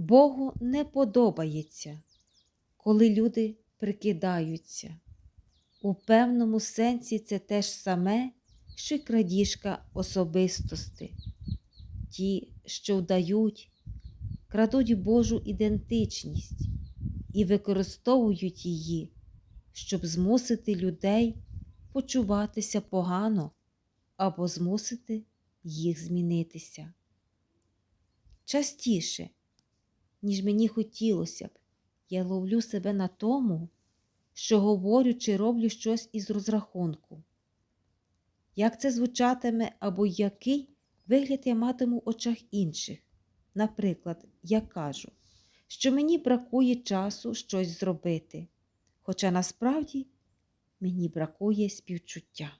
Богу не подобається, коли люди прикидаються. У певному сенсі це те ж саме, що й крадіжка особистості. Ті, що вдають, крадуть Божу ідентичність і використовують її, щоб змусити людей почуватися погано або змусити їх змінитися. Частіше, ніж мені хотілося б, я ловлю себе на тому, що говорю чи роблю щось із розрахунку. Як це звучатиме або який вигляд я матиму в очах інших. Наприклад, я кажу, що мені бракує часу щось зробити, хоча насправді мені бракує співчуття.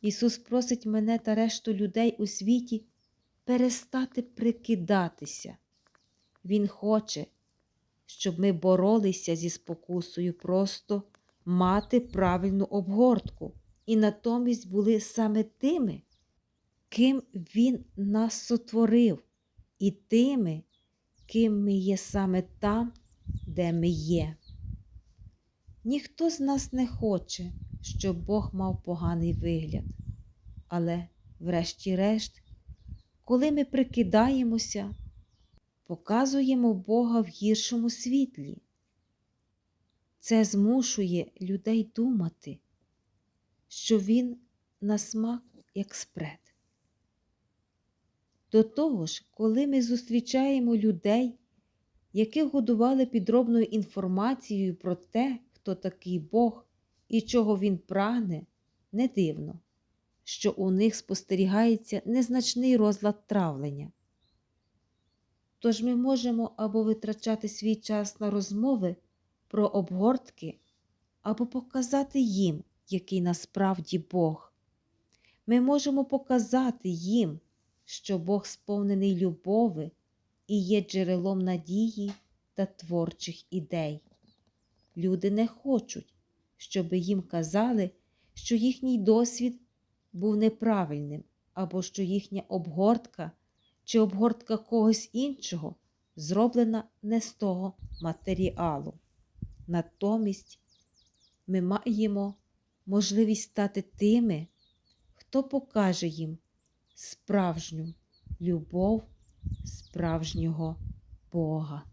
Ісус просить мене та решту людей у світі перестати прикидатися. Він хоче, щоб ми боролися зі спокусою просто мати правильну обгортку і натомість були саме тими, ким Він нас сотворив, і тими, ким ми є саме там, де ми є. Ніхто з нас не хоче, щоб Бог мав поганий вигляд. Але, врешті-решт, коли ми прикидаємося, показуємо Бога в гіршому світлі. Це змушує людей думати, що Він на смак як спред. До того ж, коли ми зустрічаємо людей, яких годували підробною інформацією про те, хто такий Бог і чого Він прагне, не дивно, що у них спостерігається незначний розлад травлення. Тож ми можемо або витрачати свій час на розмови про обгортки, або показати їм, який насправді Бог. Ми можемо показати їм, що Бог сповнений любови і є джерелом надії та творчих ідей. Люди не хочуть, щоб їм казали, що їхній досвід був неправильним, або що їхня обгортка чи обгортка когось іншого зроблена не з того матеріалу. Натомість ми маємо можливість стати тими, хто покаже їм справжню любов справжнього Бога.